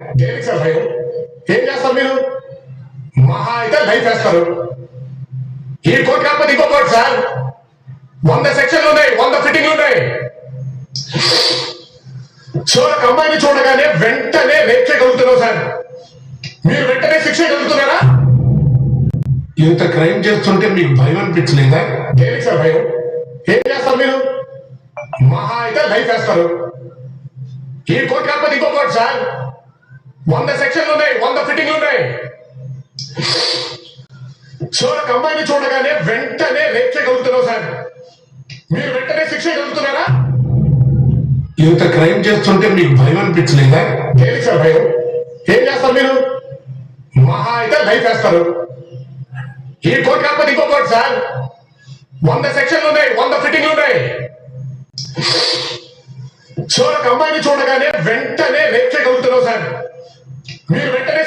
Sir? భయం ఏం చేస్తారు మీరు? మహా అయితే లైఫ్ వేస్తారు ఈ కోర్టు కాకపోతే ఇంకో కోర్టు సార్. వంద సెక్షన్లు ఉన్నాయి వంద ఫిట్టింగ్లు ఉన్నాయి. సో ఒక అమ్మాయిని చూడగానే వెంటనే రేప్ చేయగలుగుతున్నావు సార్. మీరు వెంటనే శిక్ష చేయగలుగుతున్నారా ఇంత క్రైమ్ చేస్తుంటే మీకు భయం అనిపించలేదా? దేనికి సార్ భయం. ఏం చేస్తారు మీరు? మహా అయితే లైఫ్ వేస్తారు ఈ కోర్టు కాకపోతే ఇంకో కోర్టు సార్. వంద సెక్షన్లు ఉన్నాయి వంద ఫిట్టింగ్లు ఉన్నాయి. సో ఒక అమ్మాయిని చూడగానే వెంటనే రేప్ చేయగలుగుతున్నావు సార్. మీరు వెంటనే శిక్ష చేయగలుగుతున్నారా? ఇంత క్రైమ్ చేస్తుంటే మీకు భయం అనిపించలేదా? దేనికి సార్ భయం? ఏం చేస్తారు మీరు? మహా అయితే లైఫ్ వేస్తారు. ఈ కోర్టు కాకపోతే ఇంకో కోర్టు సార్. వంద సెక్షన్లు ఉన్నాయి వంద ఫిట్టింగ్లు ఉన్నాయి. సో ఒక అమ్మాయిని చూడగానే వెంటనే రేప్ చేయగలుగుతున్నావు సార్. మీరు వెంటనే